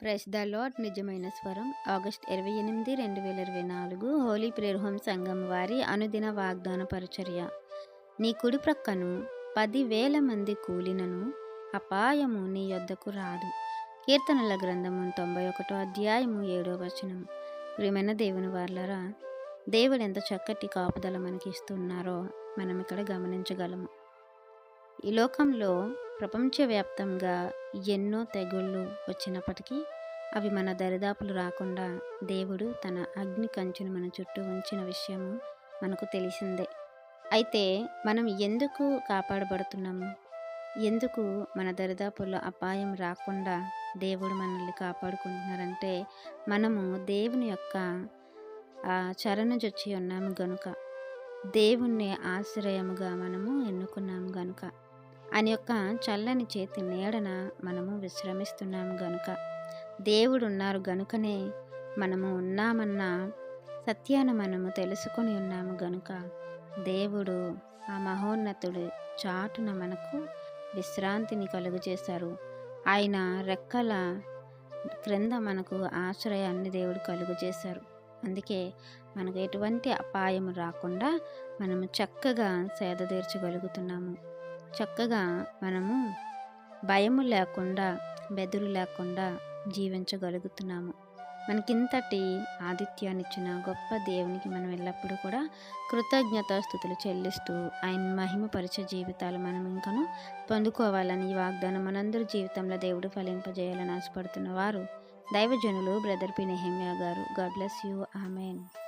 Press the lord నిజమైన స్వరం August ఇరవై ఎనిమిది రెండు వేల ఇరవై నాలుగు హోలీ ప్రేయర్ హోమ్ సంఘం వారి అనుదిన వాగ్దాన పరిచర్య. నీ కుడి ప్రక్కను పదివేల మంది కూలినను అపాయము నీ యొద్దకు రాదు. కీర్తనల గ్రంథము తొంభై ఒకటో అధ్యాయము ఏడో వచనం. ప్రియమైన దేవుని వార్లరా దేవుడు ఎంత చక్కటి కాపుదల మనకి ఇస్తున్నారో మనం ఇక్కడ గమనించగలము. ఈ లోకంలో ప్రపంచవ్యాప్తంగా ఎన్నో తెగుళ్ళు వచ్చినప్పటికీ అవి మన దరిదాపులు రాకుండా దేవుడు తన అగ్ని కంచును మన చుట్టూ ఉంచిన విషయం మనకు తెలిసిందే. అయితే మనం ఎందుకు కాపాడబడుతున్నాము? ఎందుకు మన దరిదాపుల్లో అపాయం రాకుండా దేవుడు మనల్ని కాపాడుకుంటున్నారంటే మనము దేవుని యొక్క ఆ చరణ జొచ్చి ఉన్నాము గనుక. దేవుణ్ణి ఆశ్రయముగా మనము ఎన్నుకున్నాము గనుక. అని యొక్క చల్లని చేతి నీడన మనము విశ్రమిస్తున్నాము గనుక. దేవుడు ఉన్నారు గనుకనే మనము ఉన్నామన్న సత్యాన్ని మనము తెలుసుకొని ఉన్నాము గనుక. దేవుడు ఆ మహోన్నతుడు చాటున మనకు విశ్రాంతిని కలుగు చేశారు ఆయన రెక్కల క్రింద మనకు ఆశ్రయాన్ని దేవుడు కలుగు చేశారు అందుకే మనకు ఎటువంటి అపాయం రాకుండా మనము చక్కగా సేద తీర్చగలుగుతున్నాము. చక్కగా మనము భయము లేకుండా బెదురు లేకుండా జీవించగలుగుతున్నాము. మనకింతటి ఆదిత్యాన్ని ఇచ్చిన గొప్ప దేవునికి మనం ఎల్లప్పుడూ కూడా కృతజ్ఞతాస్థుతులు చెల్లిస్తూ ఆయన మహిమపరిచే జీవితాలు మనం ఇంకను పొందుకోవాలని ఈ వాగ్దానం మనందరి జీవితంలో దేవుడు ఫలింపజేయాలని ఆశపడుతున్న వారు దైవజనులు బ్రదర్ పి నెహమ్యా గారు. God bless you. Amen.